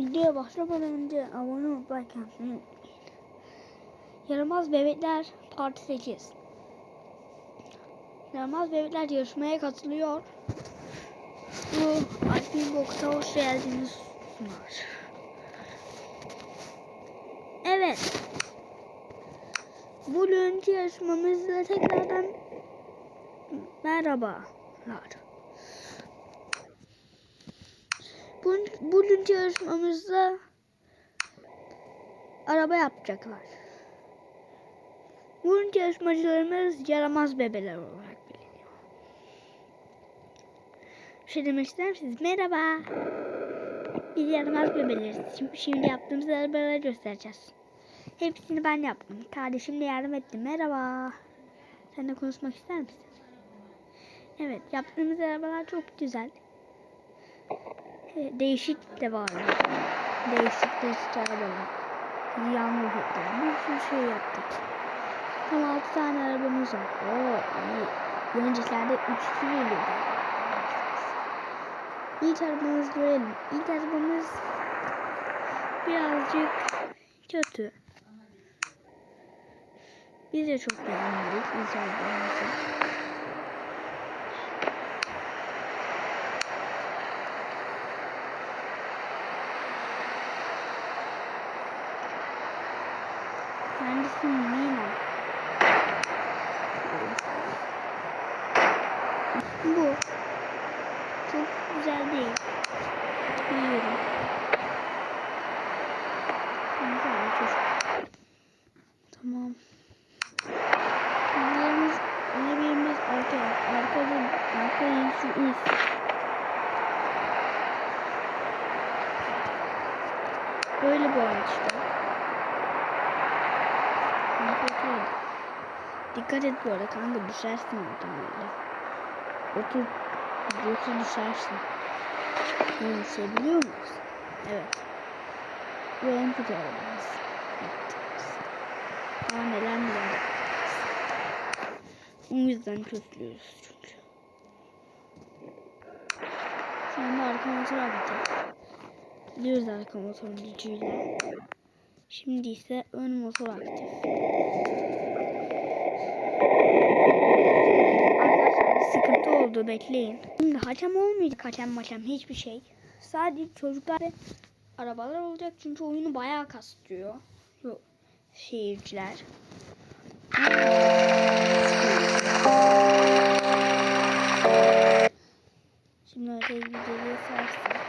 Videoya başlamadan önce abone yapmayı unutmayın. Yaramaz Bebekler Parti 8 Yaramaz Bebekler yarışmaya katılıyor. Bu Alpin Box'a hoş geldiniz sunar. Evet. Bugünkü yarışmamızda tekrardan merhabalar. Bu, bugünkü yarışmamızda araba yapacaklar. Bugünkü yarışmacılarımız yaramaz bebeler olarak biliniyor. Bir şey demek ister misiniz? Merhaba. Biz yaramaz bebeleriz. Şimdi, şimdi yaptığımız arabaları göstereceğiz. Hepsini ben yaptım. Kardeşim de yardım etti. Merhaba. Sen de konuşmak ister misin? Evet, yaptığımız arabalar çok güzel. E, Değişik de var. Değişik değişik arabalar. Yağmur ettik. Bir sürü şey yaptık. Tam 6 tane arabamız var. Oo, iyi. Öncekilerde 3 sürü geliyordu. İlk arabamızı görelim. İlk arabamız birazcık kötü. Biz de çok beğenmedik ilk arabamızı. Kendisi Mina. Bu çok güzel değil. Biliyorum. Tamam. Bunlarımız arabayımız arka, arkada, arka şu üst. Böyle bu işte. Kanka otur. Dikkat et bu arada kanka düşersin oradan öyle. Otur. Yoksa düşersin. Böyle düşebiliyor muyuz? Evet. Bu en kötü arabamız. Daha neler neler. O yüzden kötülüyoruz çünkü. Şu anda arka motor aktif. Gidiyoruz arka motorun gücüyle. Şimdi ise ön motor aktif. Arkadaşlar bir sıkıntı oldu bekleyin. Şimdi hakem olmayacak hakem makem hiçbir şey. Sadece çocuklar ve arabalar olacak çünkü oyunu bayağı kastırıyor. Yok seyirciler. Şimdi oraya gidelim sarsın.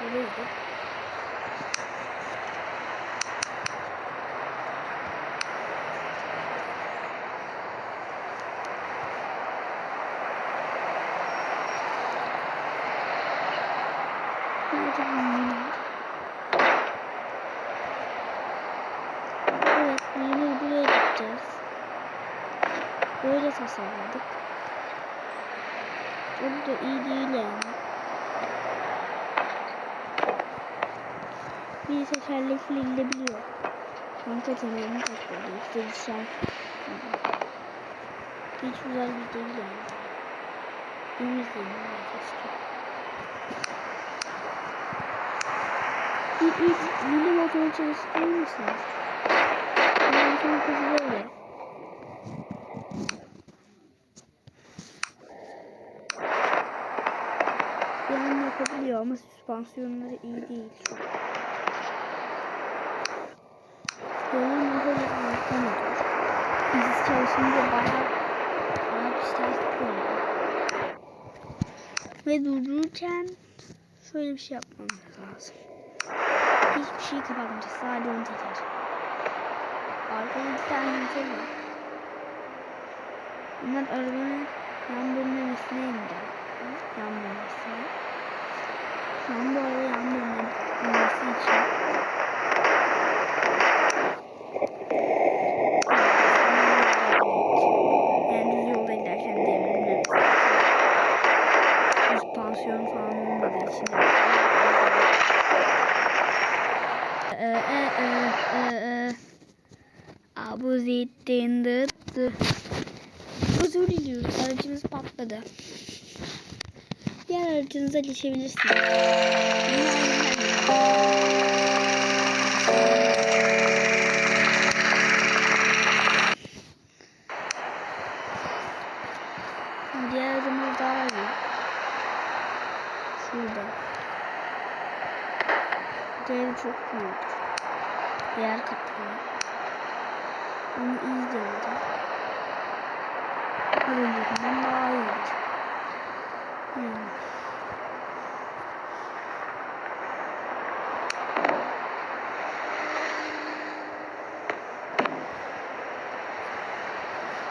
Buraydı. Nerede bu minler? Evet, minleri buraya gideceğiz. Böyle tasarladık. O da iyi değil yani. Bir tekerlekli gidebiliyor. Kanka temerini topladı. İşte düşer. Hiç güzel bir değil yani. Bunu izleyelim keşke. İlk ilk mini motoru çalıştırır mısınız? Mini motorun kızı böyle. Yani yapabiliyor ama süspansiyonları iyi değil. Motoru arka motor. Biz çalışınca bayağı bir stres oluyor. Ve durdururken şöyle bir şey lazım. Hiçbir şey kapatmayacağız. Sadece onu teker. Arkada iki tane motor var. Bunlar arabanın yan bölmemesine indi. Yan bölmesine. Şu an bu arada bölmemesi için. E. Abuzittin dıttı. Özür diliyoruz. Aracımız patladı. Diğer aracınıza geçebilirsiniz.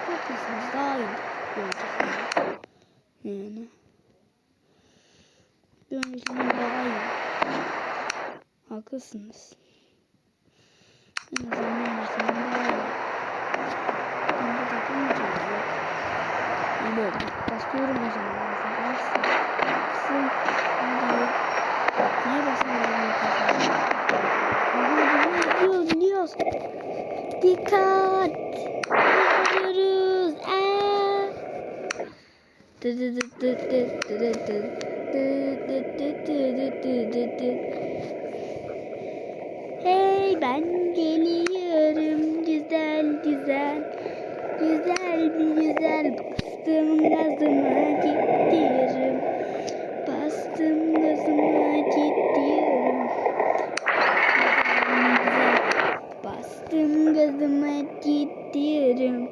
Haklısınız daha iyi olacak. Yani. Bir öncekinden daha iyi. Haklısınız. En azından bir öncekinden daha iyi. Bunda. İyi böyle. Basıyorum o zaman. Basın. Basın. Niye gidiyoruz gidiyoruz. Dikkat. Hey ben geliyorum. Güzel güzel. Güzel bir güzel bastım gazıma gidiyorum Bastım gazıma gidiyorum Bastım gazıma gidiyorum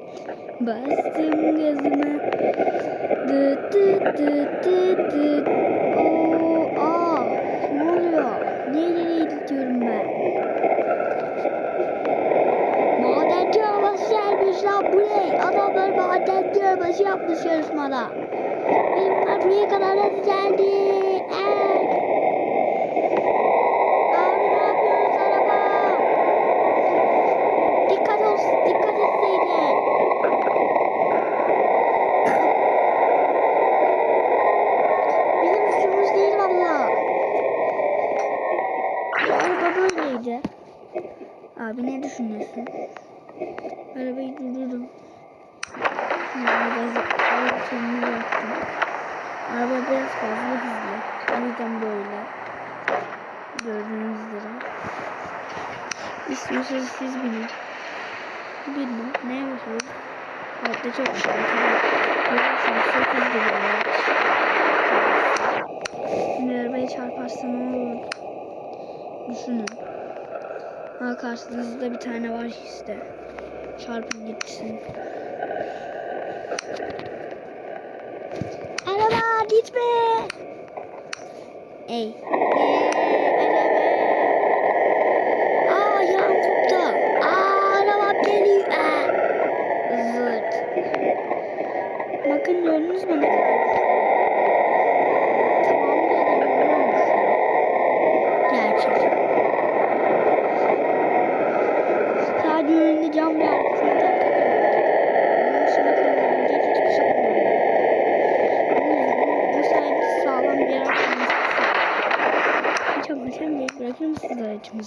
Bastım gazıma Dı dı dı dı dı Oo, aa, ne oluyor? Nereye gidiyorum ben? Madenci arabası gelmiş lan bu ne? Adamlar madenci arabası yapmış yarışmada. Buraya kadar geldi? Ee. Abi ne yapıyorsunuz araba? Dikkat olsun, dikkat etseydin. Bizim suçumuz değil valla. Bu araba böyleydi. Abi ne düşünüyorsun? Arabayı durdurdum. Şimdi gazı alıp kendini bıraktım. Araba biraz fazla hızlı. Yüzden böyle. Gördüğünüz üzere. İstiyorsanız siz binin. Binin. Neye basıyoruz? Altta çok şey. Görüyorsunuz çok hızlı bir araç. Şimdi arabaya çarparsa ne olur? Düşünün. Ha karşınızda bir tane var işte. Çarpın gitsin. Araba gitme. 哎。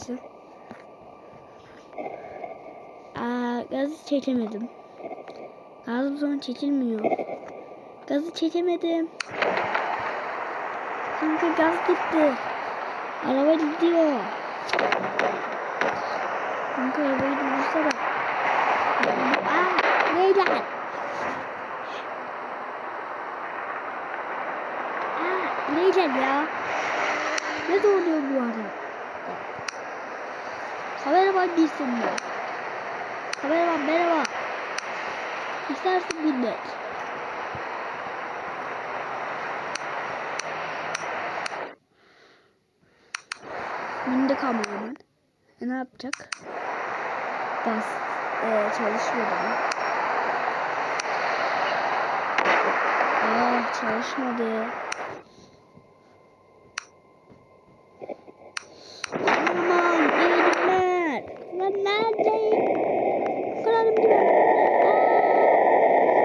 Aracımızı? Aa, gazı çekemedim. Gaz bu zaman çekilmiyor. Gazı çekemedim. Kanka gaz gitti. Araba gidiyor. Kanka arabayı durdursana. Aa, neyden? Aa, neyden ya? Ne oluyor bu arada? Kameraman değilsin ben. Kameraman merhaba. İstersin bilmek. Bindi kameraman. E ne yapacak? Bas. Ee, mı? Aa çalışmadı. Aman eğilimler. Lan neredeyim? Kralım gibi. Aa,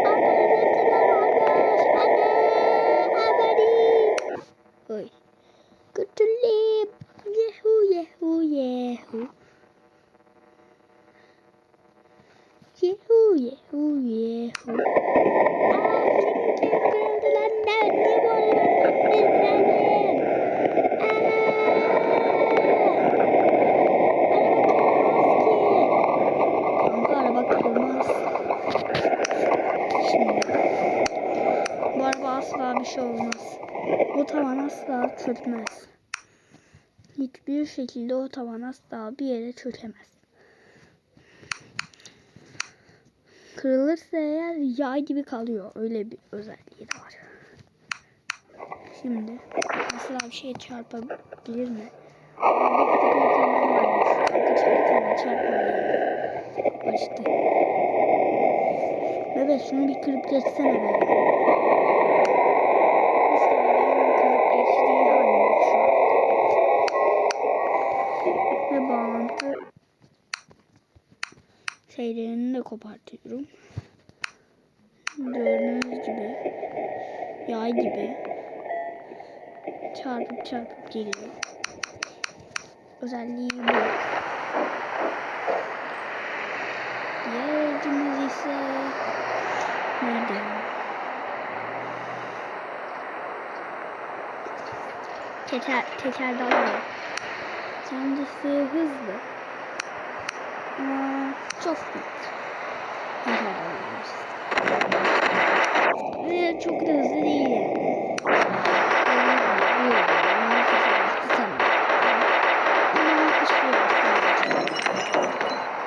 Arkada defterler varmış. Anne. Haberi. Oy. Kötülüğüm. Yehu yehu yehu. Yehu yehu yehu. Aa, benim kim kırıldı lan? Ne, ne bu arada? Defterlerim. Aa, araba kırılmaz ki. Kanka araba kırılmaz. Şimdi. Bu araba asla bir şey olmaz. Bu tavan asla çökmez. Hiç hiçbir şekilde o tavan asla bir yere çökemez. Kırılırsa eğer yay gibi kalıyor. Öyle bir özelliği de var. Şimdi mesela bir şey çarpabilir mi? Çarpma çarpma. Açtı. Bebe şunu bir kırıp geçsene be. İşte bebeğin kırıp geçtiği halinde şu an. Ve bağlantı şeylerini de kopartıyorum. Gördüğünüz gibi yay gibi çarpıp çarpıp geliyor. Özelliği bu. Diğer aracımız ise nerede? Teker, tekerlekli. Kendisi hızlı. Ama çok. Tekerlekliymiş. Ve çok da hızlı değil yani.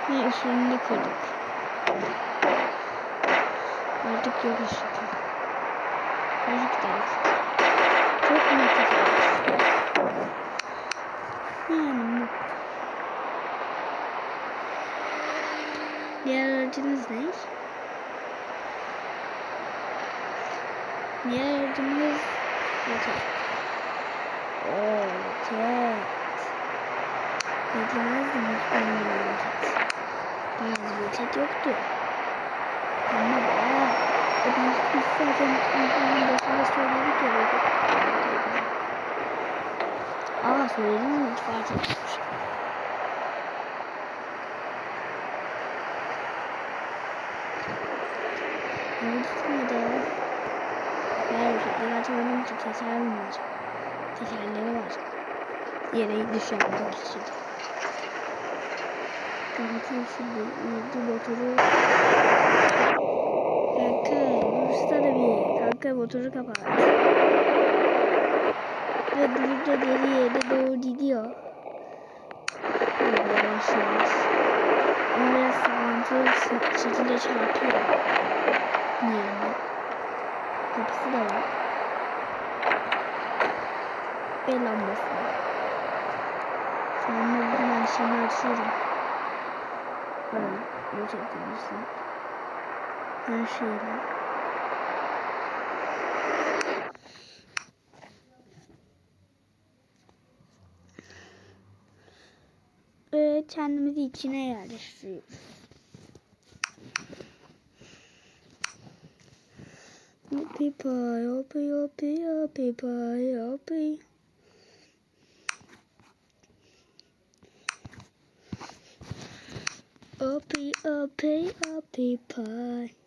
Ve ışığını kırdık. Artık yok ışık. Da yok. Çok mu kötü? Yani. Diğer aracınız ne? Diğer aracımız roket. Oo, roket. Beklemezdim hiç benim gibi roket. Biraz roket yoktu. Ama o biz, biz zaten insanın başında söyledik ya roket. Aa söyledim mi? Hiç fark etmemişim. Ne gitmedi ya? Hayır roketleri açamadım ki teker mi var? Tekerleri var. Yere düşen bir kişi. Kapatayım şimdi. Uyudu motoru. Kanka dursana bir. Kanka motoru kapat. Ve burada deri yere doğru gidiyor. Böyle Yavaş yavaş. Ama biraz sallantılı bir şekilde çarpıyor. Yani. Kapısı da var. Ve lambası var. Şu anda hemen şeyini açıyorum. Böyle yok ettiğimizde. Her şeyle. Ve içine yerleştiriyoruz. Yopi pay, yopi yopi yopi pay, yopi. Yopi yopi yopi pay.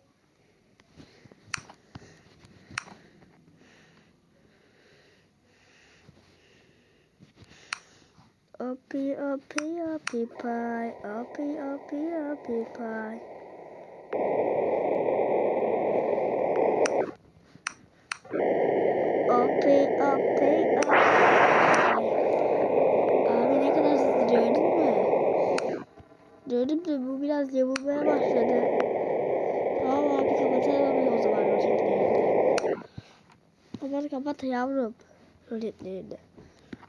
Opi opi opi pie, opi opi opi pie. Opi opi opi. Abi ne kadar hızlı gördün mü? Gördüm de bu biraz yamulmaya başladı. Tamam abi kapatalım o zaman roketlerini. Kapat kapat yavrum roketlerini.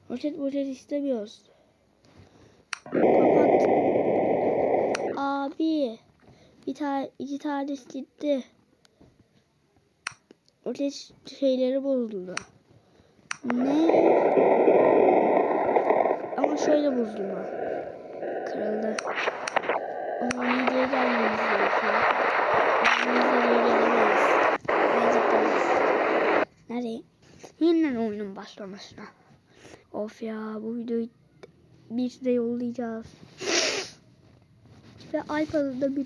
Roket roket istemiyoruz. Kapat. Abi bir tane iki tanesi gitti. Roket şeyleri bozuldu. Ne? Ama şöyle bozuldu. Kırıldı. O zaman videoya gelmemiz gerekiyor. Nereye? Yeniden oyunun başlamasına. Of ya bu videoyu bir de yollayacağız. Ve bir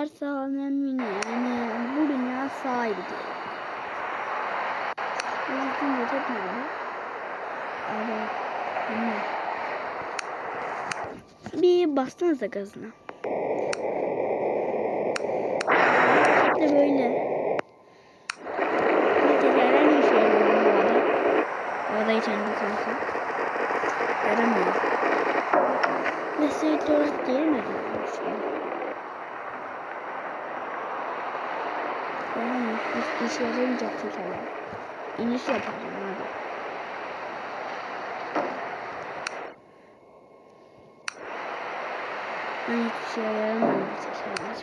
varsa hemen yani bu dünya sahibi değil. Bizim roket nerede? Bilmiyorum. Bir bassanıza gazına. İşte böyle. Bir tekerler bir şey Ya da içeride kalsın. Göremiyorum. Ve seyirciyoruz değil mi? Hiç işe yaramayacak tekerler. İniş yapacağım abi. Ben hiçbir şey yaramadım bu tekerler.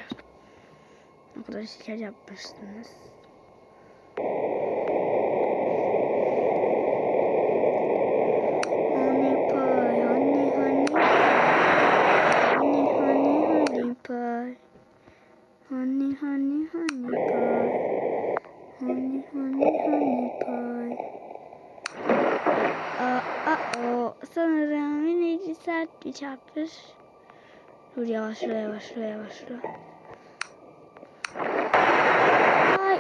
Dur yavaşla yavaşla yavaşla. Ay.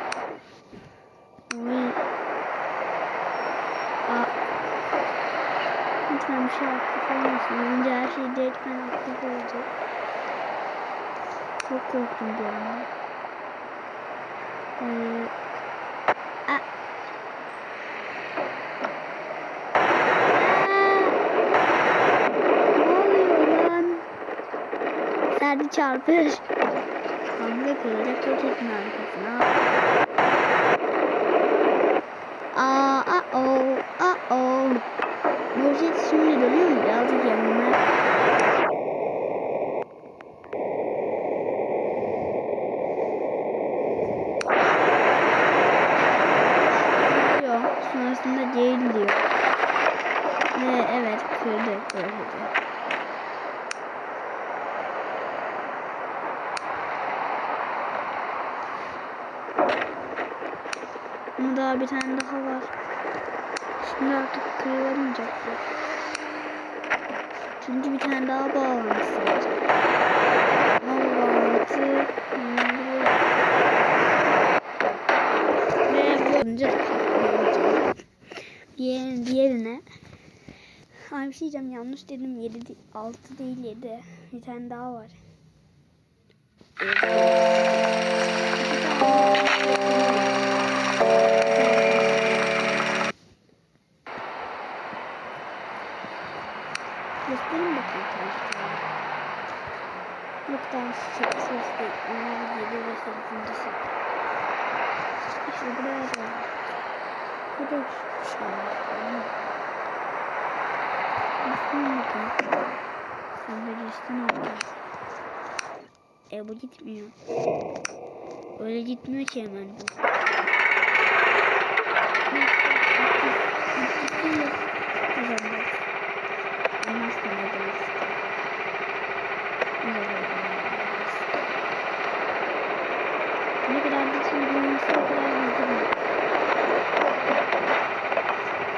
Oy. Aa. Lütfen bir şey aktif olmasın. Önce her şey direktmen aktif olacak. Çok korktum bir anda. Ee, a- Aa! Ne oluyor lan? Çarpış. Hamle kıracak roketin arkasına. Aa, aa, o, aa, o. Roket şimdi dönüyor mu? Birazcık yanına. Diyor. Sonrasında değil diyor. Ve evet kırdı. Kırdı. Ama daha bir tane daha var. Şimdi artık kırılamayacak bu. Çünkü bir tane daha bağlantısı var. Ama bağlantı ve bu önce patlayacak. Diğer, diğerine Ay bir şey yanlış dedim 7 6 değil 7 bir tane daha var. Gösterin bakayım tanıştırma. Yok daha ses, değil. Onlar 7 ve 8. set. İşte buraya da. Bu da şu şey. Sen böyle üstüne atla. E bu gitmiyor. Öyle gitmiyor ki hemen bu. Ne kadar bütün büyümesi o kadar hızlı büyür.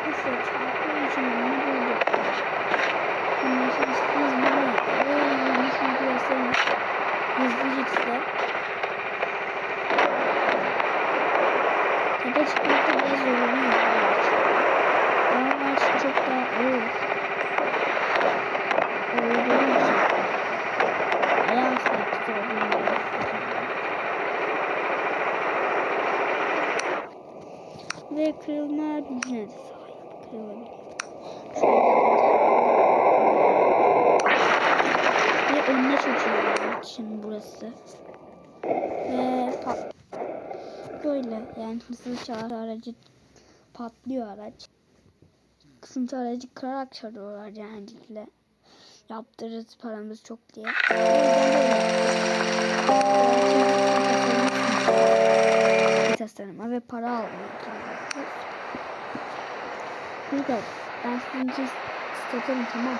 Neyse çarpma için onu bulduk. Ondan sonra hızlı böyle böyle nasıl görseniz gitse tepe çıkmakta biraz zorlanıyor. Ama ağaç çok daha ağır. Olduğu için ayağı sabit olduğu için. Ve kırılma gücüne de sahip. Kırılabilir. Ve önüne çekiyor şimdi burası. Ve pat böyle yani hızlı çağır aracı patlıyor araç. Kısıntı aracı kırarak çağırıyorlar genellikle. Yaptırırız paramız çok diye. Tasarıma ve para. Bir de ben sizin satarım tamam.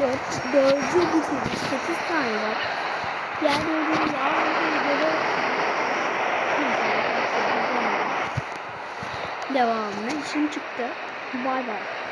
Dört, dördü bitirdik. Sekiz tane var. Diğer dördünü almadığına göre devamlı. İşim çıktı. Bay bay.